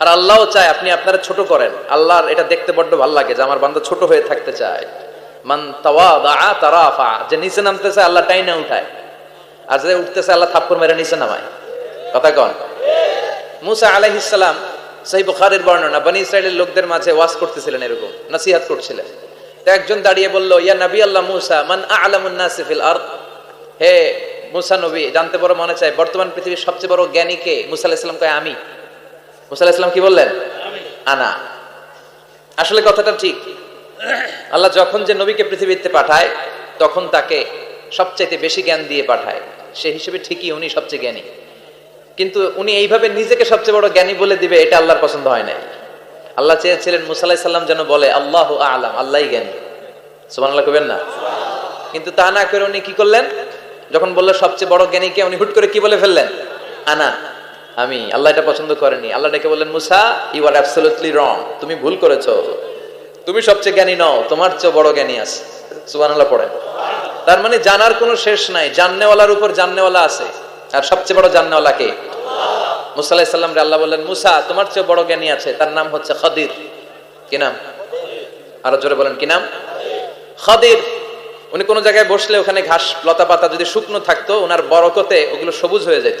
আর আল্লাহও চায় আপনি আপনারা ছোট করেন। আল্লাহর এটা দেখতে বড্ড ভালো লাগে যে আমার বান্দা ছোট হয়ে থাকতে চায়। মান তারাফা, যে নিচে নামতেছে আল্লাহ টাইনা উঠায়। আর যে উঠতেছে আল্লাহ থাপ্পর মেরে নিচে নামায়। কথা কন? মুসা আলাইহিসসালাম সেই বুখারের বর্ণনা, বনি ইসরায়েলের লোকদের মাঝে ওয়াজ করতেছিলেন এরকম, নসিহাত করছিলেন। তো একজন দাঁড়িয়ে বলল, ইয়া নবী আল্লাহ মুসা, মান আলামুন নাসি ফিল আরদ? হে মুসা নবী, জানতে বড় মনে চায়, বর্তমান পৃথিবীর সবচেয়ে বড় জ্ঞানী কে? মুসা আলাইহিস সালাম কয়, আমি। মুসা কি বললেন? আনা। আসলে কথাটা ঠিক। আল্লাহ যখন যে নবীকে পৃথিবীতে পাঠায়, তখন তাকে সবচাইতে বেশি জ্ঞান দিয়ে পাঠায়। সে হিসেবে ঠিকই উনি সবচেয়ে জ্ঞানী। কিন্তু উনি এইভাবে নিজেকে সবচেয়ে বড় জ্ঞানী বলে দিবে, এটা আল্লাহর পছন্দ হয় নাই। আল্লাহ চেয়েছিলেন মুসাল্লাহ যেন বলে, আল্লাহ আলাম আল্লাহ জ্ঞানী। সুমান আল্লাহ কবেন না? কিন্তু তা না করে উনি কি করলেন? যখন বলল, সবচেয়ে বড় জ্ঞানীকে উনি হুট করে কি বলে ফেললেন? আনা। আমি, আল্লাহ এটা পছন্দ করেনি। আল্লাহ ডেকে বললেন, মুসা ইউ আর অ্যাবসলিউটলি রং তুমি ভুল করেছ। তুমি সবচেয়ে জ্ঞানী নও, তোমার চেয়ে বড় জ্ঞানী আছে সুবান আল্লাহ পড়েন তার মানে জানার কোনো শেষ নাই। জাননেওয়ালার উপর জাননেওয়ালা আছে। আর সবচেয়ে বড় জাননেওয়ালা কে? মুসা আলাইহিস আল্লাহ বললেন, মুসা, তোমার চেয়ে বড় জ্ঞানী আছে। তার নাম হচ্ছে খদির। কি নাম? আরও জোরে বলেন, কি নাম? খদির। উনি কোন জায়গায় বসলে ওখানে ঘাস লতা পাতা যদি শুকনো থাকতো, ওনার বরকতে ওগুলো সবুজ হয়ে যেত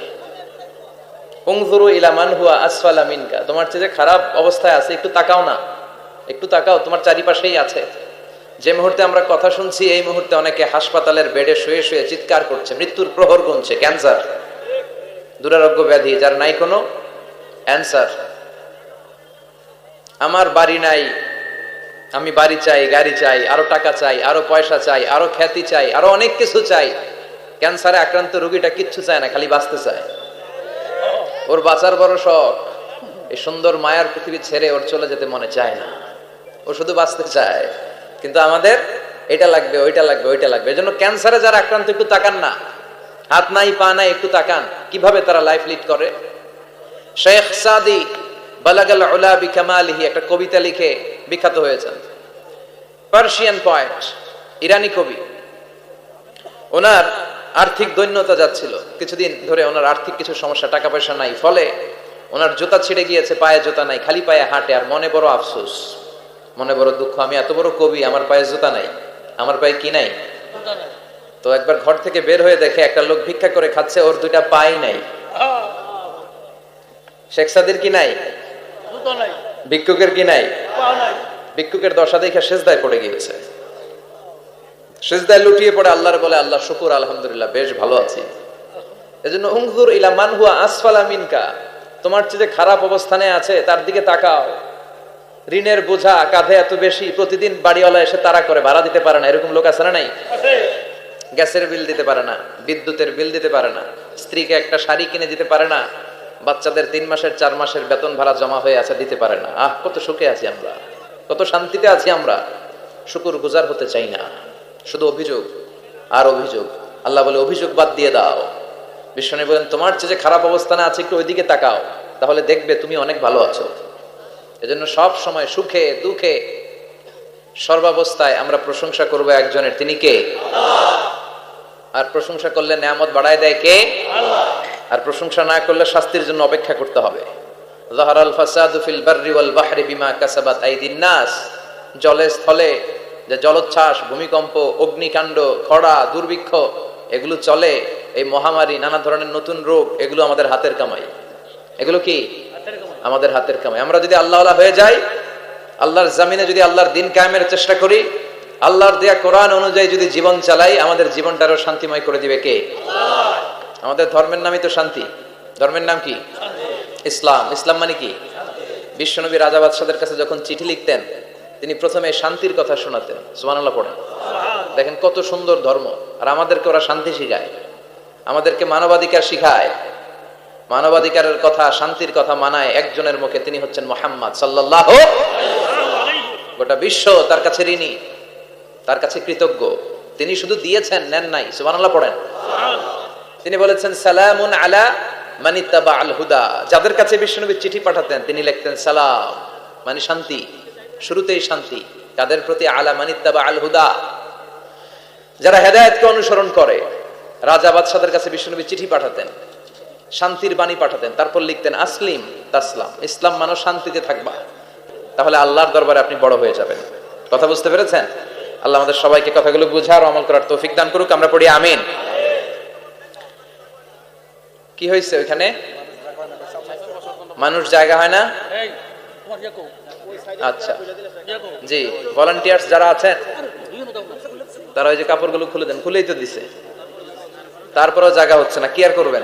উংজুরু ইলা মান হুয়া আসফালা মিনকা। তোমার চেয়ে খারাপ অবস্থায় আছে, একটু তাকাও না। একটু তাকাও, তোমার চারিপাশেই আছে। যে মুহূর্তে আমরা কথা শুনছি, এই মুহূর্তে অনেকে হাসপাতালের বেডে শুয়ে শুয়ে চিৎকার করছে, মৃত্যুর প্রহর গুনছে, ক্যান্সার। দুরারোগ্য ব্যাধি, যার নাই কোনো অ্যান্সার। আমার বাড়ি নাই, আমি বাড়ি চাই, গাড়ি চাই, আরও টাকা চাই, আরও পয়সা চাই, আরও খ্যাতি চাই, আরও অনেক কিছু চাই। ক্যান্সারে আক্রান্ত রোগীটা কিচ্ছু চায় না, খালি বাঁচতে চায়। ওর বাঁচার বড় শখ। এই সুন্দর মায়ার পৃথিবী ছেড়ে ওর চলে যেতে মনে চায় না। ও শুধু বাঁচতে চায়। কিন্তু আমাদের এটা লাগবে, ওইটা লাগবে ওইটা লাগবে। এজন্য ক্যান্সারে যারা আক্রান্ত, একটু তাকান না। হাত নাই, পা নাই, একটু তাকান। কীভাবে তারা লাইফ লিড করে? শেখ সাদি বালাগাল উলা বিকামালিহি একটা কবিতা লিখে বিখ্যাত হয়েছেন। পার্সিয়ান পয়েন্ট ইরানি কবি। ওনার আর্থিক দৈন্যতা যাচ্ছিল। কিছুদিন ধরে ওনার আর্থিক কিছু সমস্যা টাকা পয়সা নাই। ফলে ওনার জুতা ছিঁড়ে গিয়েছে পায়ে জুতা নাই খালি পায়ে হাঁটে আর মনে বড় আফসোস। মনে বড় দুঃখ আমি এত বড় কবি আমার পায়ে জুতা নাই। আমার পায়ে কি নাই? তো একবার ঘর থেকে বের হয়ে দেখে একটা লোক ভিক্ষা করে খাচ্ছে ওর দুইটা পাই নাই। শেখ সাদির কি নাই? ভিক্ষুকের কি নাই? ভিক্ষুকের দশা দেখে শেষদায় পড়ে গিয়েছে। সেজদায় লুটিয়ে পড়ে আল্লাহর বলে আল্লাহ শুকুর আলহামদুলিল্লাহ বেশ ভালো আছি। এজন্য উংজুর ইলা মান হুয়া আসফালা মিনকা তোমার চেয়ে খারাপ অবস্থানে আছে তার দিকে তাকাও। ঋণের বোঝা কাঁধে এত বেশি প্রতিদিন বাড়িওয়ালা এসে তারা করে ভাড়া দিতে পারে না। এরকম লোক আছে না নাই? গ্যাসের বিল দিতে পারে না বিদ্যুতের বিল দিতে পারে না স্ত্রীকে একটা শাড়ি কিনে দিতে পারে না বাচ্চাদের তিন মাসের চার মাসের বেতন ভাড়া জমা হয়ে আছে দিতে পারে না। আহ কত সুখে আছি আমরা কত শান্তিতে আছি আমরা। শুকুর গুজার হতে চাই না। শুধু অভিযোগ আর অভিযোগ। আল্লাহ বলে, অভিযোগ বাদ দিয়ে দাও। বিশ্বনী বলেন, তোমার চেয়ে যে খারাপ অবস্থানে আছে, একটু ওইদিকে তাকাও। তাহলে দেখবে তুমি অনেক ভালো আছো। এজন্য সব সময় সুখে, দুঃখে সর্বাবস্থায় আমরা প্রশংসা করব একজনের। তিনি কে? আর প্রশংসা করলে নেয়ামত বাড়ায় দেয় কে? আর প্রশংসা না করলে শাস্তির জন্য অপেক্ষা করতে হবে। জাহারাল ফাসাদু ফিল বাররি ওয়াল বাহরি বিমা কাসাবাত আইদিন নাস। জলে স্থলে যে জলোচ্ছ্বাস ভূমিকম্প অগ্নিকাণ্ড খরা দুর্ভিক্ষ এগুলো চলে এই মহামারী নানা ধরনের নতুন রোগ এগুলো আমাদের হাতের কামাই। এগুলো কি? আমাদের হাতের কামাই। আমরা যদি আল্লাহওয়ালা হয়ে যাই আল্লাহর জামিনে যদি আল্লাহর দিন কায়েমের চেষ্টা করি আল্লাহর দেয়া কোরআন অনুযায়ী যদি জীবন চালাই আমাদের জীবনটা আরও শান্তিময় করে দিবে কে? আমাদের ধর্মের নামই তো শান্তি। ধর্মের নাম কি? ইসলাম। ইসলাম মানে কি? বিশ্বনবী রাজা বাদশাদের কাছে যখন চিঠি লিখতেন তিনি প্রথমে শান্তির কথা শোনাতেন, সুবহানাল্লাহ পড়েন। দেখেন কত সুন্দর ধর্ম, আর আমাদেরকে ওরা শান্তি শিখায়, আমাদেরকে মানবাধিকার শিখায়। মানবাধিকারের কথা, শান্তির কথা মানায় একজনের মুখে, তিনি হচ্ছেন মোহাম্মদ সাল্লাহ গোটা বিশ্ব তার কাছে ঋণী, তার কাছে কৃতজ্ঞ। তিনি শুধু দিয়েছেন, নেন নাই, সুবহানাল্লাহ পড়েন। তিনি বলেছেন, সালামুন আলা মানিত্তাবা আল হুদা। যাদের কাছে বিষ্ণুনবী চিঠি পাঠাতেন, তিনি লিখতেন, সালাম মানে শান্তি। শুরুতেই শান্তি, তাদের প্রতি আলা মানিত্তাবা আল হুদা। যারা হেদায়েতকে অনুসরণ করে, রাজা বাদশাদের কাছে বিষ্ণুনবী চিঠি পাঠাতেন, শান্তির বাণী পাঠাতেন, তারপর লিখতেন, আসলিম তাসলাম, ইসলাম মানো শান্তিতে থাকবা। তাহলে আল্লাহর দরবারে আপনি বড় হয়ে যাবেন। কথা বুঝতে পেরেছেন? আল্লাহ আমাদের সবাইকে কথাগুলো বুঝার আমল করার তৌফিক দান করুক, আমরা পড়ি আমিন। কি হয়েছে ওইখানে? মানুষ জায়গা হয় না? আচ্ছা। জি ভলান্টিয়ার্স যারা আছেন, তারা ওই যে কাপড়গুলো খুলে দেন, খুলেই তো দিছে। তারপরেও জায়গা হচ্ছে না, কি আর করবেন?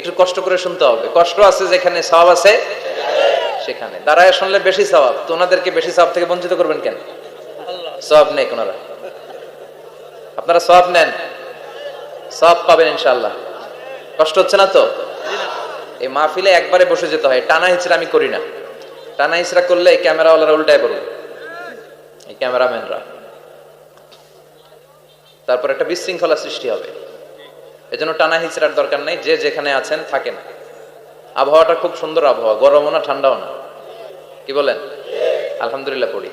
একটু কষ্ট করে শুনতে হবে। কষ্ট আছে যেখানে, সওয়াব আছে সেখানে। দাঁড়ায় শুনলে বেশি সওয়াব। তো ওনাদেরকে বেশি সওয়াব থেকে বঞ্চিত করবেন কেন? সওয়াব নেই কোনারা। আপনারা সওয়াব নেন। সওয়াব পাবেন ইনশাল্লাহ কষ্ট হচ্ছে না তো? এই মাহফিলে একবারে বসে যেতে হয়। টানা হিচড়া আমি করি না। টানা হিচড়া করলে এই ক্যামেরাওয়ালারা উল্টায় পড়বে। এই ক্যামেরাম্যানরা। তারপর একটা বিশৃঙ্খলা সৃষ্টি হবে। এজন্য টানা হিচড়ার দরকার নেই, যে যেখানে আছেন থাকেন। আবহাওয়াটা খুব সুন্দর আবহাওয়া, গরমও না, ঠান্ডাও না। কি বলেন? আলহামদুলিল্লাহ পড়ি।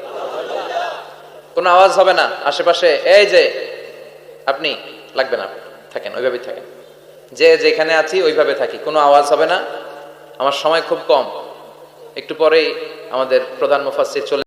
কোনো আওয়াজ হবে না, আশেপাশে, এই যে, আপনি, লাগবে না, থাকেন, ওইভাবেই থাকেন। যে যেখানে আছি, ওইভাবে থাকি, কোনো আওয়াজ হবে না। আমার সময় খুব কম। একটু পরেই আমাদের প্রধান মুফাসির চলে